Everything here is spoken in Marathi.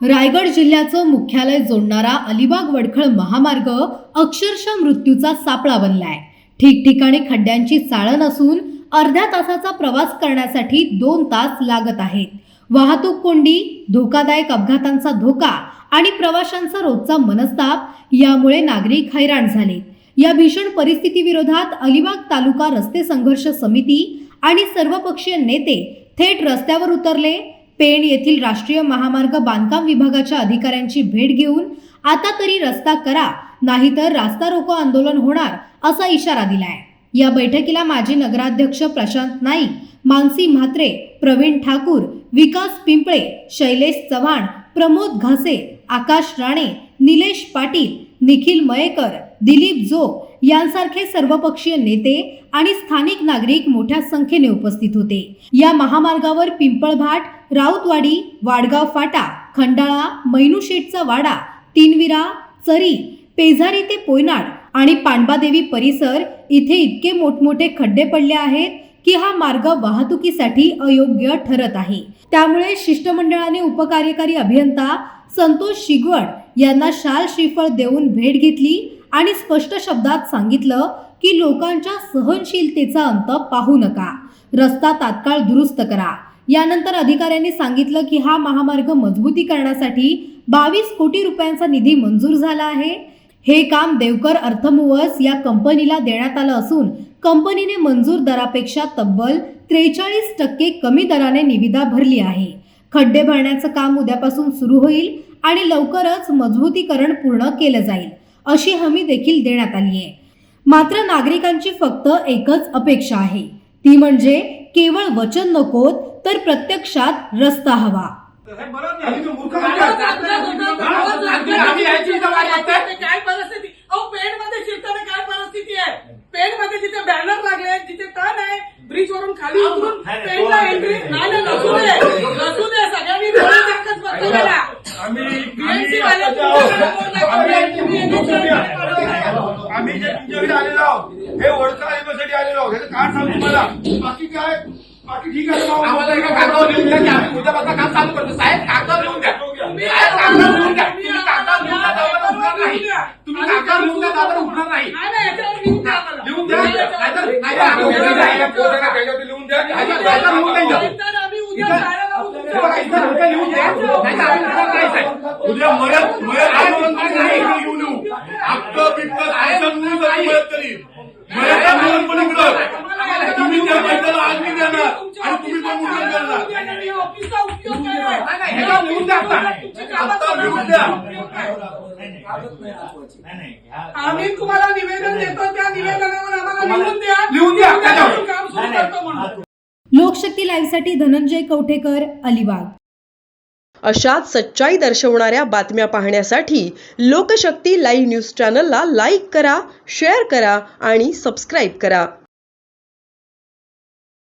रायगड जिल्ह्याचं मुख्यालय जोडणारा अलिबाग वडखळ महामार्ग अक्षरशः मृत्यूचा सापळा बनलाय. ठिकठिकाणी खड्ड्यांची चाळण असून अर्ध्या तासाचा प्रवास करण्यासाठी दोन तास लागत आहेत. वाहतूक कोंडी धोकादायक अपघातांचा धोका आणि प्रवाशांचा रोजचा मनस्ताप यामुळे नागरिक हैराण झाले. या भीषण परिस्थितीविरोधात अलिबाग तालुका रस्ते संघर्ष समिती आणि सर्वपक्षीय नेते थेट रस्त्यावर उतरले. पेण येथील राष्ट्रीय महामार्ग बांधकाम विभागाच्या अधिकाऱ्यांची भेट घेऊन आता तरी रस्ता करा नाहीतर रास्ता रोको आंदोलन होणार असा इशारा दिलाय. या बैठकीला माजी नगराध्यक्ष प्रशांत नाईक मानसी म्हात्रे प्रवीण ठाकूर विकास पिंपळे शैलेश चव्हाण प्रमोद घासे आकाश राणे निलेश पाटील निखिल मयेकर दिलीप जोग यांसारखे सर्वपक्षीय नेते आणि स्थानिक नागरिक मोठ्या संख्येने उपस्थित होते. या महामार्गावर पिंपळभाट राऊतवाडी वाडगाव फाटा खंडाळा मैनुशेठचा वाडा तीनविरा चरी पेझारी ते पोयनाड आणि पांडबादेवी परिसर इथे इतके मोठमोठे खड्डे पडले आहेत की हा मार्ग वाहतुकीसाठी अयोग्य ठरत आहे. त्यामुळे शिष्टमंडळाने उपकार्यकारी अभियंता संतोष शिगवड यांना शाल श्रीफळ देऊन भेट घेतली आणि स्पष्ट शब्दात सांगितलं की लोकांच्या सहनशीलतेचा अंत पाहू नका. रस्ता तात्काळ दुरुस्त करा. यानंतर अधिकाऱ्यांनी सांगितलं की हा महामार्ग मजबूतीकरणासाठी बावीस कोटी रुपयांचा निधी मंजूर झाला आहे. हे काम देवकर अर्थमुवस या कंपनीला देण्यात आलं असून कंपनीने मंजूर दरापेक्षा तब्बल त्रेचाळीस टक्के कमी दराने निविदा भरली आहे. खड्डे भरण्याचं काम उद्यापासून सुरू होईल आणि लवकरच मजबूतीकरण पूर्ण केलं जाईल अशी हमी देखील देण्यात आली आहे. मात्र नागरिकांची फक्त एकच अपेक्षा आहे. ती म्हणजे केवळ वचन नकोत तर प्रत्यक्षात रस्ता हवा. एंट्री नाही नसू दे नसू दे सगळ्यांनी नाही आम्ही जे तुमच्याकडे आलेलो आहोत हे ओळखा ऐकण्यासाठी आलेलो आहोत ह्याचं कारण सांगू तुम्हाला बाकी काय बाकी ठीक आहे भाऊ. आम्हाला एका कागदावर लिहून द्या की आम्ही उद्यापासून काम चालू करतो साहेब कागदावर लिहून द्या साहेब कागदावर लिहून द्या तुम्ही कागदावर लिहून द्या त्यावर उठणार नाही तुम्ही कागदावर लिहून द्या उठणार नाही नाही नाही याच्यावर लिहून द्या नाहीतर हे नाही उद्या मयत मयत आंदोलन घेऊन येऊ. आपलं तरी मयत करील मयत आंदोलन पण इकडं. तुम्ही त्या पैशाला आज मी देणार. आणि तुम्ही पण मुलं करणार द्या आता. द्या. आम्ही तुम्हाला निवेदन देतो. त्या निवेदनावर आम्हाला लिहून द्या. लिहून द्या, त्याच्यावर. लोकशक्ती लाईव्हसाठी धनंजय कवठेकर अलिबाग. अशाच सच्चाई दर्शवणाऱ्या बातम्या पाहण्यासाठी लोकशक्ती लाईव्ह न्यूज चॅनलला लाईक करा शेअर करा आणि सबस्क्राईब करा.